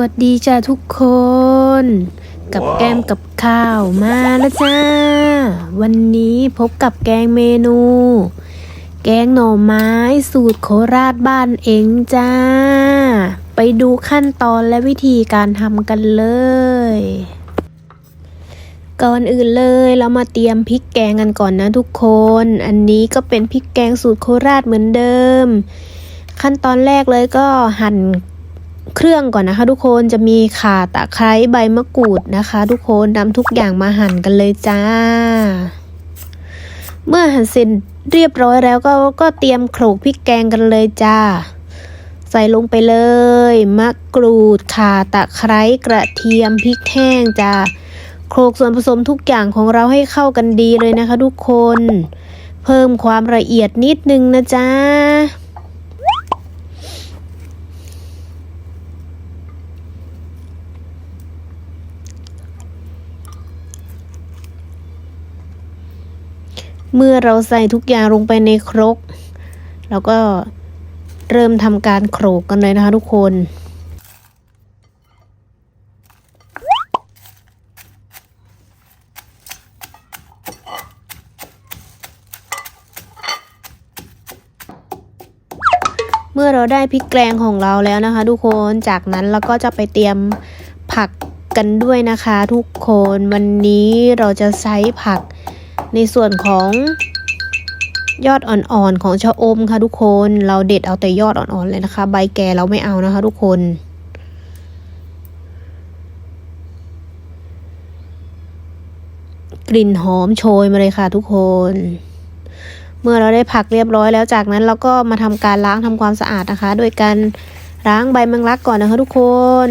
วัสดีจ้าทุกคน กับแกมกับข้าวมาแล้วจ้า วันนี้พบกับแกงเมนู แกงหน่อไม้สูตรโคราชบ้านเองจ้า ไปดูขั้นตอนและวิธีการทำกันเลย ก่อนอื่นเลยเรามาเตรียมพริกแกงกันก่อนนะทุกคน อันนี้ก็เป็นพริกแกงสูตรโคราชเหมือนเดิม ขั้นตอนแรกเลยก็หั่น เครื่องก่อนนะคะ ทุกคนจะมีข่าตะไคร้ใบมะกรูดนะคะ ทุกคนนำทุกอย่างมาหั่นกันเลยจ้า เมื่อหั่นเสร็จเรียบร้อยแล้วก็ก็เตรียมโขลกพริกแกงกันเลยจ้า ใส่ลงไปเลย มะกรูดข่าตะไคร้กระเทียมพริกแห้งจ้าโขลกส่วนผสมทุกอย่างของเราให้เข้ากันดีเลยนะคะ ทุกคน เพิ่มความละเอียดนิดนึงนะจ๊ะ เมื่อเราใส่ทุกอย่างลงไปในครก เราก็เริ่มทำการโขลกกันเลยนะคะทุกคนเมื่อเราได้พริกแกงของเราแล้วนะคะ ทุกคน จากนั้นเราก็จะไปเตรียมผักกันด้วยนะคะ ทุกคน วันนี้เราจะใช้ผัก ในส่วนของยอดอ่อนๆของชะอมค่ะทุกคน เราเด็ดเอาแต่ยอดอ่อนๆเลยนะคะ ใบแก่เราไม่เอานะคะ ทุกคน กลิ่นหอมโชยมาเลยค่ะ ทุกคน เมื่อเราได้ผักเรียบร้อยแล้วจากนั้นเราก็มาทำการล้างทำความสะอาดนะคะ โดยการล้างใบแมงลักก่อนนะคะ ทุกคน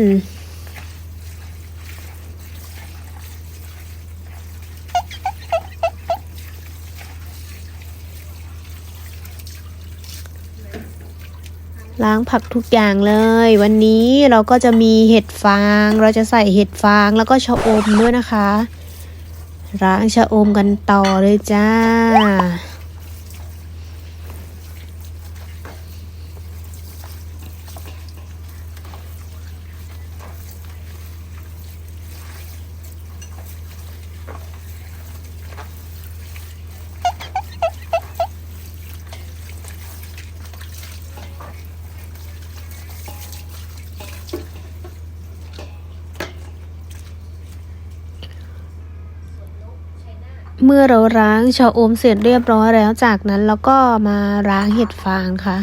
ล้างผักทุกอย่างเลย วันนี้เราก็จะมีเห็ดฟาง เราจะใส่เห็ดฟางแล้วก็ชะอมด้วยนะคะ ล้างชะอมกันต่อเลยจ้า เมื่อเราล้างชะอมเสร็จเรียบร้อยแล้วจากนั้นเราก็มาล้างเห็ดฟางค่ะ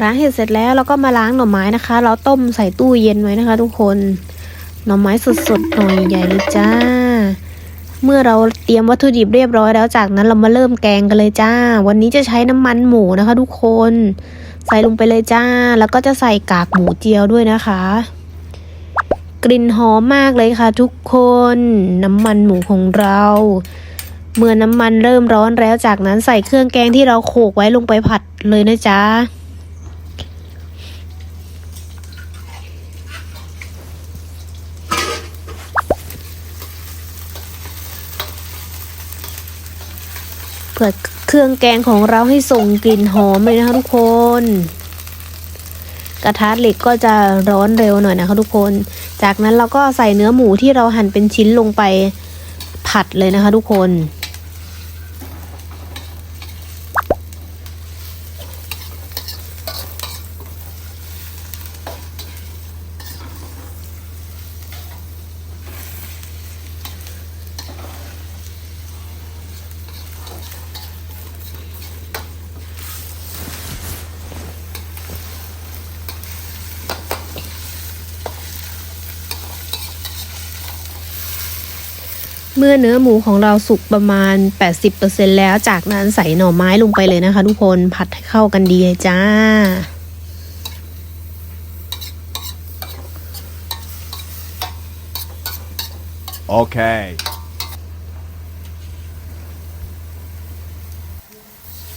ล้างเห็ดเสร็จแล้วเราก็มาล้างหน่อไม้นะคะ เราต้มใส่ตู้เย็นไว้นะคะ ทุกคน หน่อไม้สดๆหน่อยใหญ่เลยจ้า เมื่อเราเตรียมวัตถุดิบเรียบร้อยแล้วจากนั้นเรามาเริ่มแกงกันเลยจ้า วันนี้จะใช้น้ำมันหมูนะคะ ทุกคน ใส่ลงไปเลยจ้า แล้วก็จะใส่กากหมูเจียวด้วยนะคะ กลิ่นหอมมากเลยค่ะ ทุกคนน้ำมันหมูของเรา เมื่อน้ำมันเริ่มร้อนแล้วจากนั้นใส่เครื่องแกงที่เราโขลกไว้ลงไปผัดเลยนะจ๊ะ เผื่อเครื่องแกงของเราให้ส่งกลิ่นหอมเลยนะคะทุกคน กระทะเหล็กก็จะร้อนเร็วหน่อยนะคะทุกคน จากนั้นเราก็ใส่เนื้อหมูที่เราหั่นเป็นชิ้นลงไปผัดเลยนะคะทุกคน เมื่อเนื้อหมูของเราสุกประมาณ 80%แล้ว จากนั้นใส่หน่อไม้ลงไปเลยนะคะ ทุกคนผัดให้เข้ากันดีเลยจ้า Okay.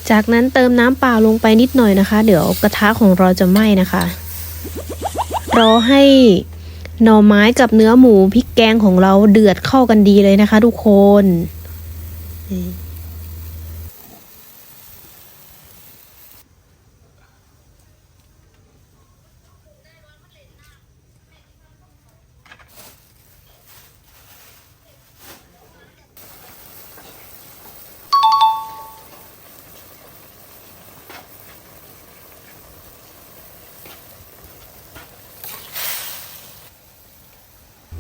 จากนั้นเติมน้ำเปล่าลงไปนิดหน่อยนะคะ เดี๋ยวกระทะของเราจะไหม้นะคะ รอให้ หน่อไม้กับเนื้อหมูพริกแกงของเราเดือดเข้ากันดีเลยนะคะทุกคน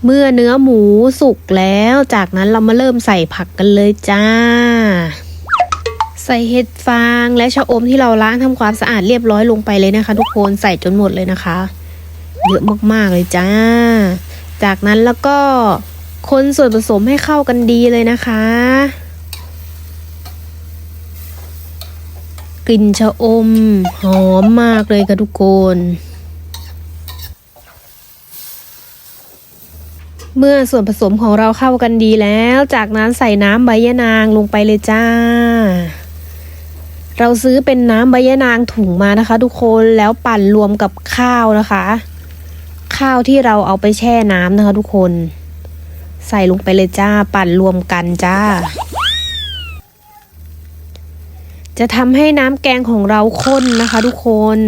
เมื่อเนื้อหมูสุกแล้ว จากนั้นเรามาเริ่มใส่ผักกันเลยจ้า ใส่เห็ดฟางและชะอมที่เราล้างทำความสะอาดเรียบร้อยลงไปเลยนะคะ ทุกคนใส่จนหมดเลยนะคะเยอะมากๆเลยจ้า จากนั้นแล้วก็คนส่วนผสมให้เข้ากันดีเลยนะคะ กลิ่นชะอม หอมมากเลยค่ะทุกคน เมื่อส่วนผสมของเราเข้ากันดีแล้ว จากนั้นใส่น้ำใบยะนางลงไปเลยจ้า เราซื้อเป็นน้ำใบยะนางถุงมานะคะ ทุกคนแล้วปั่นรวมกับข้าวนะคะ ข้าวที่เราเอาไปแช่น้ำนะคะ ทุกคน ใส่ลงไปเลยจ้า ปั่นรวมกันจ้า จะทำให้น้ำแกงของเราข้นนะคะ ทุกคน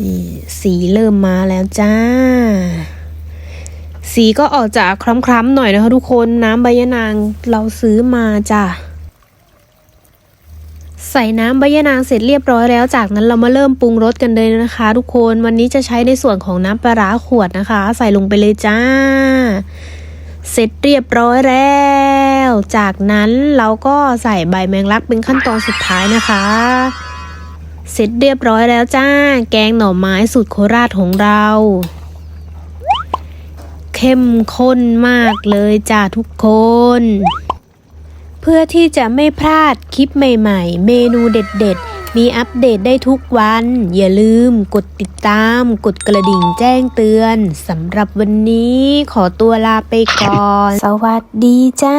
นี่สีเริ่มมาแล้วจ้า สีก็ออกจากคล้ำๆหน่อยนะคะทุกคนน้ำใบยะนางเราซื้อมาจ้ะใส่น้ำใบยะนางเสร็จเรียบร้อยแล้ว จากนั้นเรามาเริ่มปรุงรสกันเลยนะคะ ทุกคนวันนี้จะใช้ในส่วนของน้ำปลาร้าขวดนะคะ ใส่ลงไปเลยจ้า เสร็จเรียบร้อยแล้ว จากนั้นเราก็ใส่ใบแมงลักเป็นขั้นตอนสุดท้ายนะคะ เสร็จเรียบร้อยแล้วจ้า แกงหน่อไม้สูตรโคราชของเรา เข้มข้นมากเลยจ้าทุกคน เพื่อที่จะไม่พลาดคลิปใหม่ๆ เมนูเด็ดๆ มีอัปเดตได้ทุกวัน อย่าลืมกดติดตาม กดกระดิ่งแจ้งเตือนสำหรับวันนี้ขอตัวลาไปก่อน สวัสดีจ้า